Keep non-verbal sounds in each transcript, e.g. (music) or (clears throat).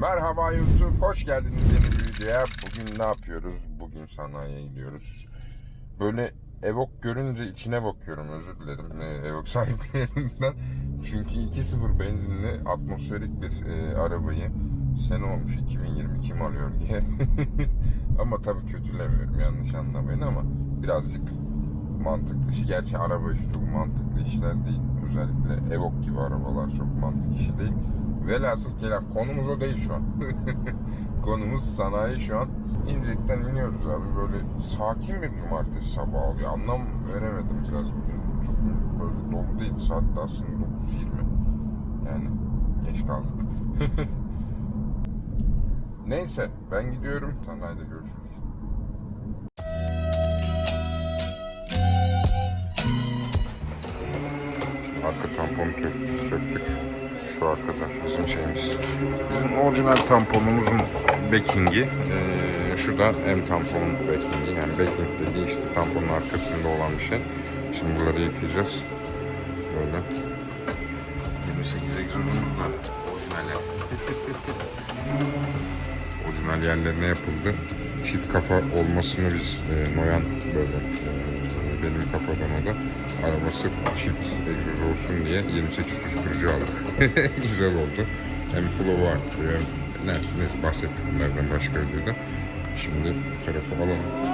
Merhaba YouTube, hoş geldiniz yeni videoya. Bugün ne yapıyoruz? Bugün sanayiye gidiyoruz. Böyle Evok görünce içine bakıyorum, özür dilerim e, Evok (laughs) sahiplerinden. Çünkü 2.0 benzinli atmosferik bir e, arabayı sene olmuş 2020 kim alıyor diye. (laughs) ama tabii kötülemiyorum yanlış anlamayın ama birazcık mantıklı işi. Gerçi araba işi çok mantıklı işler değil. Özellikle Evoque gibi arabalar çok mantıklı işi değil. Velhasıl kelam konumuz o değil şu an. (laughs) Konumuz sanayi şu an. İncek'ten iniyoruz abi böyle sakin bir cumartesi sabahı oluyor. Anlam veremedim biraz bugün. Çok böyle dolu değil. Saat de aslında 9.20. Yani geç kaldık. (laughs) Neyse ben gidiyorum. Sanayide görüşürüz. Arka tamponu tö- söktük. Şu arkada bizim şeyimiz. Bizim orijinal tamponumuzun backingi. Ee, şu da M tamponun backingi. Yani backing dediği işte tamponun arkasında olan bir şey. Şimdi bunları yıkayacağız. Böyle. 28 egzozumuz da orijinal (laughs) orijinal yerlerine yapıldı. Çift kafa olmasını biz e, Noyan böyle e, benim kafadan o da arabası çift egzoz olsun diye 28 susturucu aldık. (laughs) Güzel oldu. Hem flow arttırıyor hem neyse, neyse bahsettik bunlardan başka videoda. Şimdi tarafı alalım.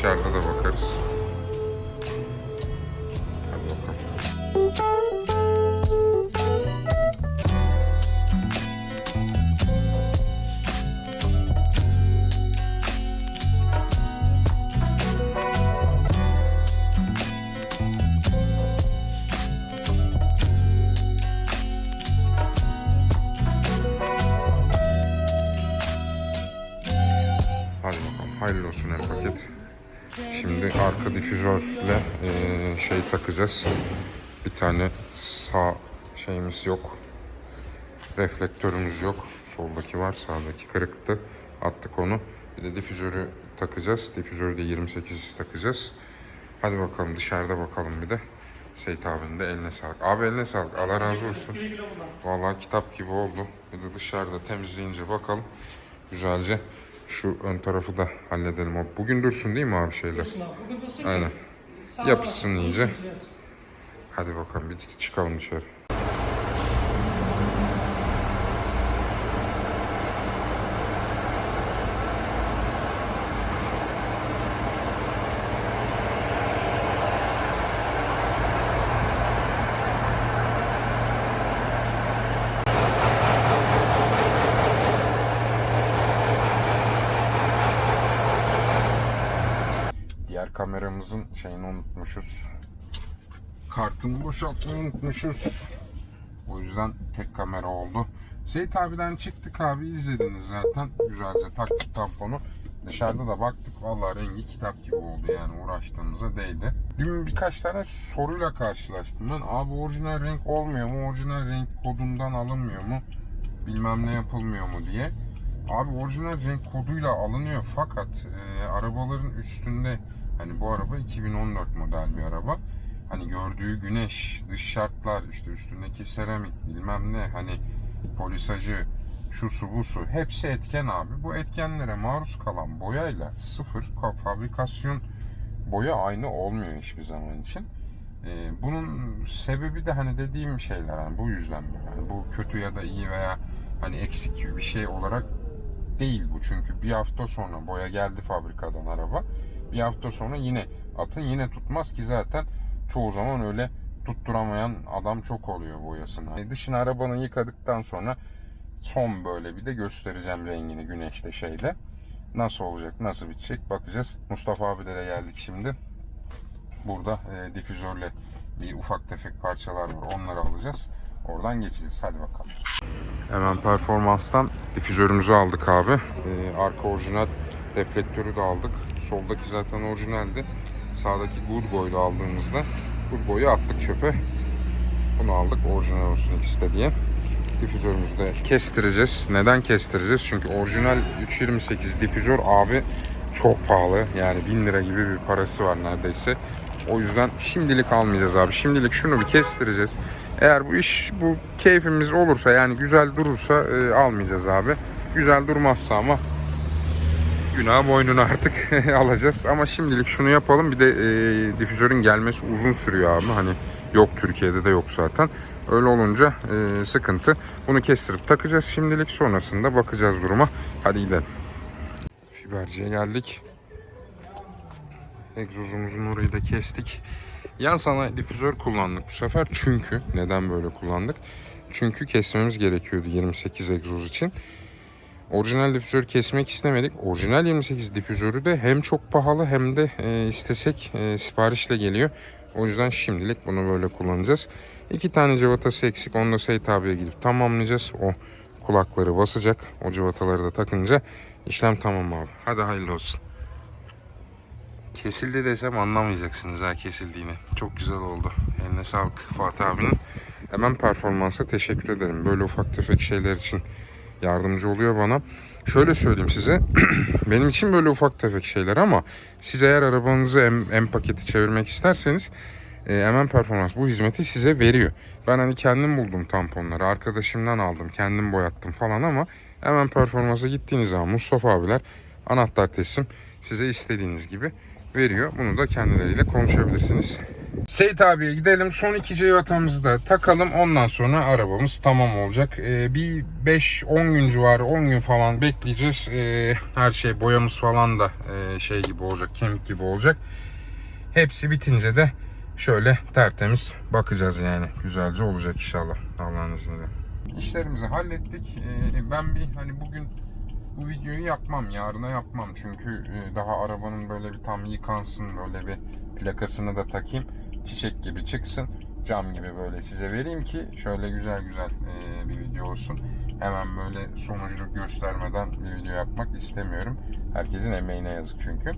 Dışarıda da bakarız. Hadi bakalım. Hayırlı olsun el paket. Şimdi arka difüzörle eee, şey takacağız. Bir tane sağ şeyimiz yok. Reflektörümüz yok. Soldaki var, sağdaki kırıktı. Attık onu. Bir de difüzörü takacağız. Difüzörü de 28 takacağız. Hadi bakalım dışarıda bakalım bir de. Seyit abinin de eline sağlık. Abi eline sağlık. Allah razı olsun. Vallahi kitap gibi oldu. Bir de dışarıda temizleyince bakalım. Güzelce şu ön tarafı da halledelim. O bugün dursun değil mi abi şeyler? Dursun abi. Bugün dursun. Aynen. sağ Yapışsın iyice. Hadi bakalım bir çıkalım dışarı. Kameramızın şeyini unutmuşuz. Kartını boşaltmayı unutmuşuz. O yüzden tek kamera oldu. Seyit abiden çıktık abi izlediniz zaten. Güzelce taktık tamponu. Dışarıda da baktık vallahi rengi kitap gibi oldu yani uğraştığımıza değdi. Dün birkaç tane soruyla karşılaştım ben. Abi orijinal renk olmuyor mu? Orijinal renk kodundan alınmıyor mu? Bilmem ne yapılmıyor mu diye. Abi orijinal renk koduyla alınıyor fakat e, arabaların üstünde hani bu araba 2014 model bir araba. Hani gördüğü güneş, dış şartlar, işte üstündeki seramik bilmem ne hani polisajı, şu su bu su hepsi etken abi. Bu etkenlere maruz kalan boyayla sıfır ka- fabrikasyon boya aynı olmuyor hiçbir zaman için. Ee, bunun sebebi de hani dediğim şeyler hani bu yüzden böyle. Hani bu kötü ya da iyi veya hani eksik gibi bir şey olarak değil bu. Çünkü bir hafta sonra boya geldi fabrikadan araba. Bir hafta sonra yine atın yine tutmaz ki zaten çoğu zaman öyle tutturamayan adam çok oluyor boyasını. Yani dışını arabanı yıkadıktan sonra son böyle bir de göstereceğim rengini güneşte şeyde. Nasıl olacak, nasıl bitecek bakacağız. Mustafa abilere geldik şimdi. Burada e, difüzörle bir ufak tefek parçalar var. Onları alacağız. Oradan geçeceğiz. Hadi bakalım. Hemen performanstan difüzörümüzü aldık abi. E, arka orijinal reflektörü de aldık. Soldaki zaten orijinaldi. Sağdaki Good Boy'u aldığımızda Good Boy'u attık çöpe. Bunu aldık orijinal olsun ikisi de diye. Difüzörümüzü de kestireceğiz. Neden kestireceğiz? Çünkü orijinal 328 difüzör abi çok pahalı. Yani 1000 lira gibi bir parası var neredeyse. O yüzden şimdilik almayacağız abi. Şimdilik şunu bir kestireceğiz. Eğer bu iş bu keyfimiz olursa yani güzel durursa e, almayacağız abi. Güzel durmazsa ama günah boynunu artık (laughs) alacağız. Ama şimdilik şunu yapalım. Bir de e, difüzörün gelmesi uzun sürüyor abi. Hani yok Türkiye'de de yok zaten. Öyle olunca e, sıkıntı. Bunu kestirip takacağız şimdilik. Sonrasında bakacağız duruma. Hadi gidelim. Fiberciye geldik. Egzozumuzun orayı da kestik. Yan sanayi difüzör kullandık bu sefer. Çünkü neden böyle kullandık? Çünkü kesmemiz gerekiyordu 28 egzoz için. Orijinal difüzör kesmek istemedik. Orijinal 28 difüzörü de hem çok pahalı hem de e, istesek e, siparişle geliyor. O yüzden şimdilik bunu böyle kullanacağız. İki tane cıvatası eksik. Onu da Seyit abiye gidip tamamlayacağız. O kulakları basacak. O cıvataları da takınca işlem tamam abi. Hadi hayırlı olsun. Kesildi desem anlamayacaksınız ha kesildiğini. Çok güzel oldu. Eline sağlık Fatih abinin. Hemen performansa teşekkür ederim. Böyle ufak tefek şeyler için yardımcı oluyor bana. Şöyle söyleyeyim size. (clears throat) benim için böyle ufak tefek şeyler ama siz eğer arabanızı M, M paketi çevirmek isterseniz e, hemen performans bu hizmeti size veriyor. Ben hani kendim buldum tamponları. Arkadaşımdan aldım. Kendim boyattım falan ama hemen performansa gittiğiniz zaman Mustafa abiler anahtar teslim size istediğiniz gibi veriyor. Bunu da kendileriyle konuşabilirsiniz. Seyit abiye gidelim. Son iki ceyvatamızı da takalım. Ondan sonra arabamız tamam olacak. Ee, bir 5-10 gün civarı 10 gün falan bekleyeceğiz. Ee, her şey boyamız falan da e, şey gibi olacak. Kemik gibi olacak. Hepsi bitince de şöyle tertemiz bakacağız yani. Güzelce olacak inşallah. Allah'ın izniyle. İşlerimizi hallettik. Ee, ben bir hani bugün bu videoyu yapmam. Yarına yapmam. Çünkü e, daha arabanın böyle bir tam yıkansın. Böyle bir plakasını da takayım. Çiçek gibi çıksın. Cam gibi böyle size vereyim ki şöyle güzel güzel e, bir video olsun. Hemen böyle sonucunu göstermeden bir video yapmak istemiyorum. Herkesin emeğine yazık çünkü.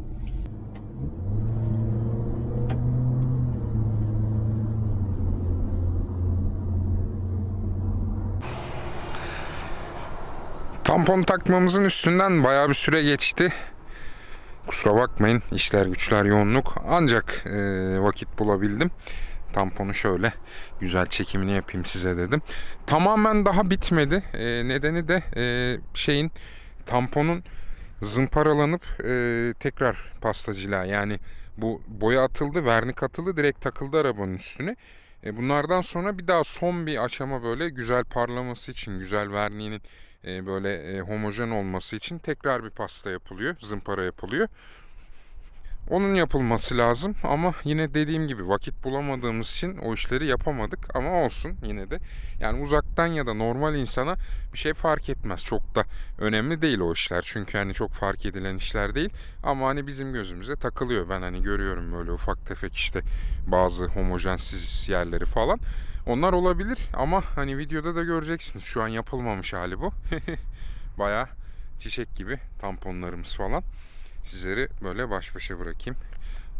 Tampon takmamızın üstünden bayağı bir süre geçti. Kusura bakmayın işler güçler yoğunluk ancak e, vakit bulabildim. Tamponu şöyle güzel çekimini yapayım size dedim. Tamamen daha bitmedi. E, nedeni de e, şeyin tamponun zımparalanıp e, tekrar pastacılığa yani bu boya atıldı, vernik atıldı, direkt takıldı arabanın üstüne. E, bunlardan sonra bir daha son bir aşama böyle güzel parlaması için, güzel verniğinin e, böyle e, homojen olması için tekrar bir pasta yapılıyor, zımpara yapılıyor. Onun yapılması lazım ama yine dediğim gibi vakit bulamadığımız için o işleri yapamadık ama olsun yine de. Yani uzaktan ya da normal insana bir şey fark etmez. Çok da önemli değil o işler. Çünkü hani çok fark edilen işler değil. Ama hani bizim gözümüze takılıyor. Ben hani görüyorum böyle ufak tefek işte bazı homojensiz yerleri falan. Onlar olabilir ama hani videoda da göreceksiniz. Şu an yapılmamış hali bu. (laughs) Baya çiçek gibi tamponlarımız falan. Sizleri böyle baş başa bırakayım.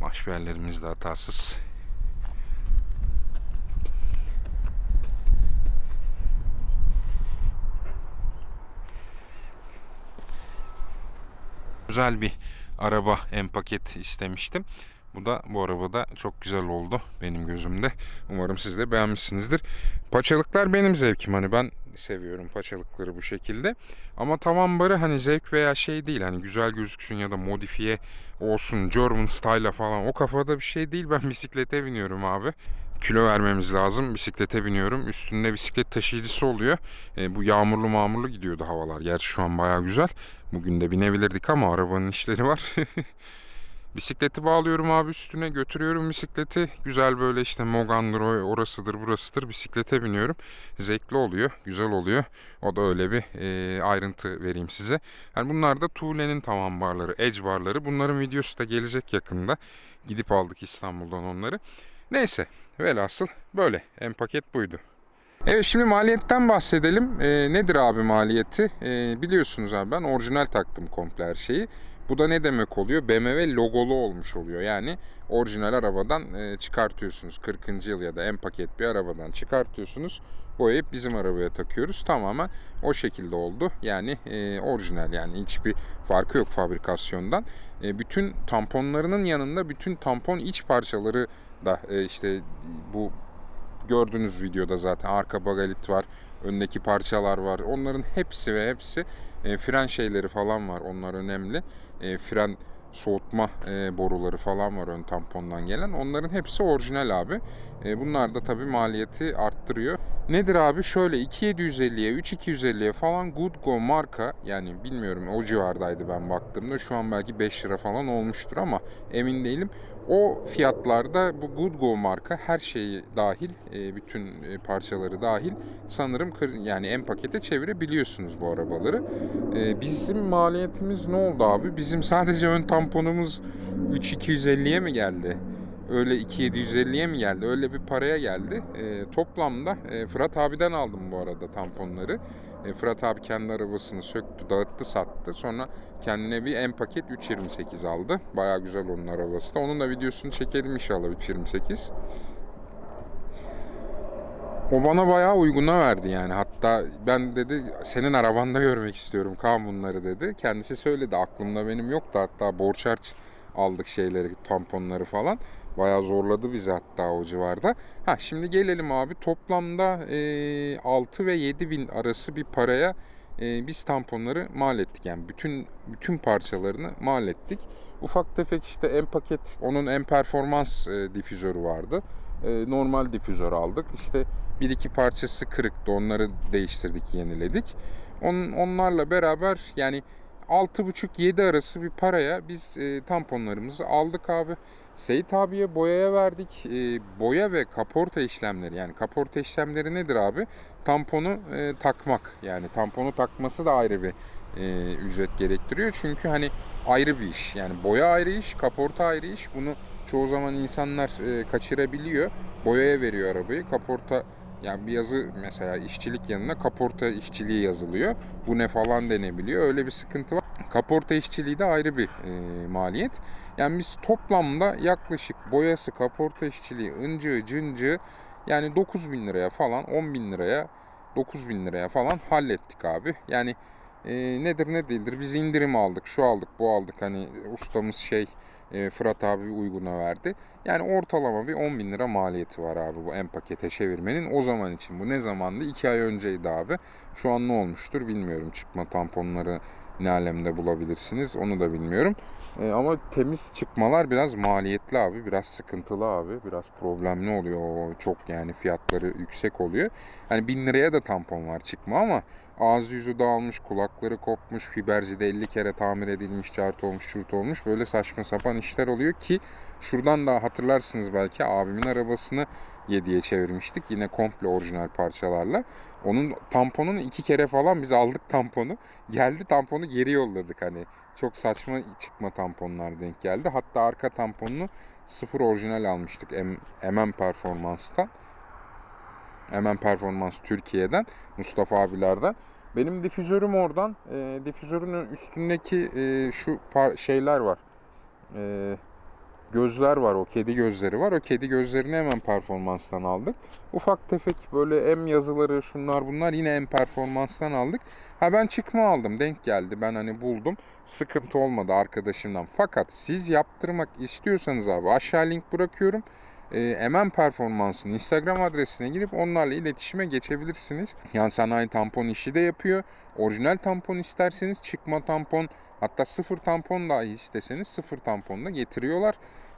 Maşberlerimiz de hatasız. Güzel bir araba en paket istemiştim. Bu da bu arabada çok güzel oldu benim gözümde. Umarım siz de beğenmişsinizdir. Paçalıklar benim zevkim hani ben seviyorum paçalıkları bu şekilde. Ama tavan barı hani zevk veya şey değil hani güzel gözüksün ya da modifiye olsun German style'a falan o kafada bir şey değil. Ben (laughs) bisiklete biniyorum abi. Kilo vermemiz lazım. Bisiklete biniyorum. Üstünde bisiklet taşıyıcısı oluyor. E, bu yağmurlu mağmurlu gidiyordu havalar. Gerçi şu an baya güzel. Bugün de binebilirdik ama arabanın işleri var. (laughs) Bisikleti bağlıyorum abi üstüne götürüyorum bisikleti. Güzel böyle işte Mogan'dır orasıdır burasıdır bisiklete biniyorum. Zevkli oluyor güzel oluyor. O da öyle bir e, ayrıntı vereyim size. Yani bunlar da Tuğle'nin tamam barları Edge barları. Bunların videosu da gelecek yakında. Gidip aldık İstanbul'dan onları. Neyse velhasıl böyle en paket buydu. Evet şimdi maliyetten bahsedelim. Ee, nedir abi maliyeti? Ee, biliyorsunuz abi ben orijinal taktım komple her şeyi. Bu da ne demek oluyor? BMW logolu olmuş oluyor. Yani orijinal arabadan e, çıkartıyorsunuz. 40. yıl ya da en paket bir arabadan çıkartıyorsunuz. Boyayıp bizim arabaya takıyoruz. Tamamen o şekilde oldu. Yani e, orijinal yani hiçbir farkı yok fabrikasyondan. E, bütün tamponlarının yanında bütün tampon iç parçaları da e, işte bu gördüğünüz videoda zaten arka bagalit var, öndeki parçalar var. Onların hepsi ve hepsi e, fren şeyleri falan var. Onlar önemli. E, fren soğutma e, boruları falan var ön tampondan gelen. Onların hepsi orijinal abi. E, bunlar da tabii maliyeti arttırıyor. Nedir abi? Şöyle 2750'ye, 3250'ye falan Goodgo marka yani bilmiyorum o civardaydı ben baktığımda. Şu an belki 5 lira falan olmuştur ama emin değilim. O fiyatlarda bu Goodgo marka her şeyi dahil, e, bütün e, parçaları dahil sanırım yani en pakete çevirebiliyorsunuz bu arabaları. E, Bizim maliyetimiz ne oldu abi? Bizim (laughs) sadece ön tamponumuz 3250'ye mi geldi? Öyle 2750'ye mi geldi? Öyle bir paraya geldi. E, toplamda e, Fırat abiden aldım bu arada tamponları. E, Fırat abi kendi arabasını söktü, dağıttı, sattı. Sonra kendine bir en paket 328 aldı. Baya güzel onun arabası da. Onun da videosunu çekelim inşallah 328. O bana bayağı uyguna verdi yani. Hatta ben dedi senin arabanda görmek istiyorum kan bunları dedi. Kendisi söyledi aklımda benim yoktu. Hatta borç aldık şeyleri tamponları falan. Bayağı zorladı bizi hatta o civarda. Ha şimdi gelelim abi toplamda e, 6 ve 7 bin arası bir paraya e, biz tamponları mal ettik. Yani bütün bütün parçalarını mal ettik. Ufak tefek işte en paket onun en performans e, difüzörü vardı. E, normal difüzör aldık. İşte bir iki parçası kırıktı. Onları değiştirdik, yeniledik. On, onlarla beraber yani 6,5-7 arası bir paraya biz e, tamponlarımızı aldık abi. Seyit abiye boyaya verdik. E, boya ve kaporta işlemleri yani kaporta işlemleri nedir abi? Tamponu e, takmak yani tamponu takması da ayrı bir e, ücret gerektiriyor. Çünkü hani ayrı bir iş. Yani boya ayrı iş, kaporta ayrı iş. Bunu çoğu zaman insanlar e, kaçırabiliyor. Boyaya veriyor arabayı. Kaporta yani bir yazı mesela işçilik yanına kaporta işçiliği yazılıyor. Bu ne falan denebiliyor. Öyle bir sıkıntı var. Kaporta işçiliği de ayrı bir e, maliyet. Yani biz toplamda yaklaşık boyası, kaporta işçiliği, ıncığı, cıncığı yani 9 bin liraya falan 10 bin liraya 9 bin liraya falan hallettik abi. Yani e, nedir ne değildir biz indirim aldık şu aldık bu aldık hani ustamız şey e, Fırat abi uyguna verdi. Yani ortalama bir 10 bin lira maliyeti var abi bu en pakete çevirmenin o zaman için. Bu ne zamandı? 2 ay önceydi abi. Şu an ne olmuştur bilmiyorum. Çıkma tamponları ne alemde bulabilirsiniz onu da bilmiyorum. E, ama temiz çıkmalar biraz maliyetli abi. Biraz sıkıntılı abi. Biraz problemli oluyor. Çok yani fiyatları yüksek oluyor. Hani 1000 liraya da tampon var çıkma ama ağzı yüzü dağılmış, kulakları kopmuş, fiberzide 50 kere tamir edilmiş, çart olmuş, şurt olmuş. Böyle saçma sapan işler oluyor ki şuradan da hatırlarsınız belki abimin arabasını 7'ye çevirmiştik. Yine komple orijinal parçalarla. Onun tamponunu iki kere falan biz aldık tamponu. Geldi tamponu geri yolladık hani. Çok saçma çıkma tamponlar denk geldi. Hatta arka tamponunu sıfır orijinal almıştık MM Performans'tan. Hemen Performans Türkiye'den, Mustafa abilerden. Benim difüzörüm oradan. E, difüzörün üstündeki e, şu par- şeyler var. E, gözler var. O kedi gözleri var. O kedi gözlerini hemen performanstan aldık. Ufak tefek böyle em yazıları şunlar bunlar yine em performanstan aldık. Ha ben çıkma aldım. Denk geldi. Ben hani buldum. Sıkıntı olmadı arkadaşımdan. Fakat siz yaptırmak istiyorsanız abi aşağı link bırakıyorum. Ee, MM Performans'ın Instagram adresine girip onlarla iletişime geçebilirsiniz. Yan sanayi tampon işi de yapıyor. Orijinal tampon isterseniz çıkma tampon hatta sıfır tampon dahi isteseniz sıfır tampon da getiriyorlar.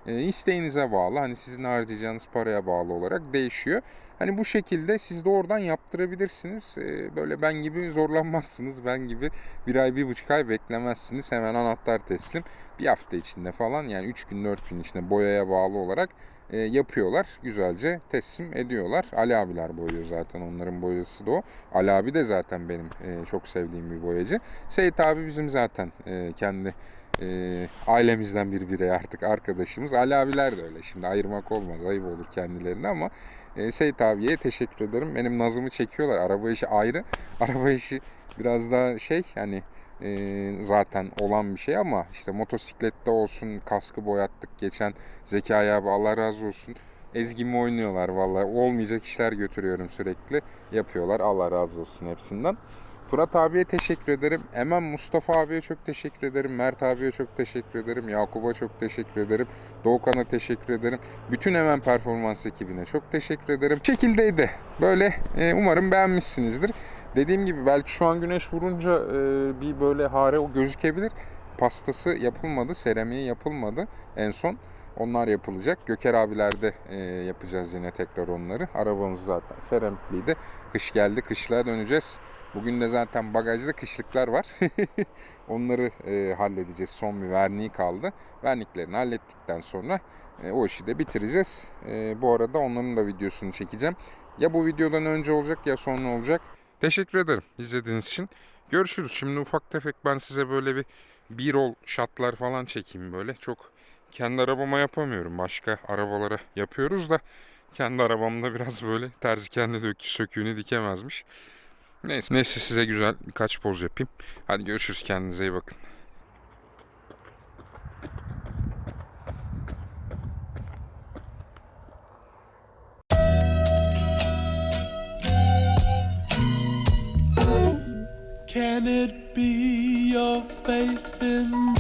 E, isteğinize bağlı. Hani sizin harcayacağınız paraya bağlı olarak değişiyor. Hani bu şekilde siz de oradan yaptırabilirsiniz. E, böyle ben gibi zorlanmazsınız. Ben gibi bir ay, bir buçuk ay beklemezsiniz. Hemen anahtar teslim. Bir hafta içinde falan yani 3 gün 4 gün içinde boyaya bağlı olarak e, yapıyorlar. Güzelce teslim ediyorlar. Ali abiler boyuyor zaten. Onların boyası da o. Ali abi de zaten benim e, çok sevdiğim bir boyacı. Seyit abi bizim zaten e, kendi e, ailemizden bir birey artık arkadaşımız. Ali abiler de öyle. Şimdi ayırmak olmaz. Ayıp olur kendilerine ama e, Seyit abiye teşekkür ederim. Benim nazımı çekiyorlar. Araba işi ayrı. (laughs) Araba işi biraz daha şey hani e, zaten olan bir şey ama işte motosiklette olsun kaskı boyattık geçen Zekai abi Allah razı olsun ezgimi oynuyorlar vallahi olmayacak işler götürüyorum sürekli yapıyorlar Allah razı olsun hepsinden. Fırat abiye teşekkür ederim. Hemen Mustafa abiye çok teşekkür ederim. Mert abiye çok teşekkür ederim. Yakup'a çok teşekkür ederim. Doğukan'a teşekkür ederim. Bütün Hemen Performans ekibine çok teşekkür ederim. Şekildeydi. Böyle e, umarım beğenmişsinizdir. Dediğim gibi belki şu an güneş vurunca e, bir böyle hare o gözükebilir. Pastası yapılmadı, seramiği yapılmadı en son. Onlar yapılacak. Göker abilerde e, yapacağız yine tekrar onları. Arabamız zaten seramikliydi. Kış geldi, kışlığa döneceğiz. Bugün de zaten bagajda kışlıklar var. (laughs) Onları e, halledeceğiz. Son bir verniği kaldı. Verniklerini hallettikten sonra e, o işi de bitireceğiz. E, bu arada onların da videosunu çekeceğim. Ya bu videodan önce olacak ya sonra olacak. Teşekkür ederim izlediğiniz için. Görüşürüz. Şimdi ufak tefek ben size böyle bir bir-roll şatlar falan çekeyim böyle. Çok kendi arabama yapamıyorum. Başka arabalara yapıyoruz da kendi arabamda biraz böyle terzi kendi dökü söküğünü dikemezmiş. Neyse, neyse size güzel birkaç poz yapayım. Hadi görüşürüz kendinize iyi bakın. Can it be your faith in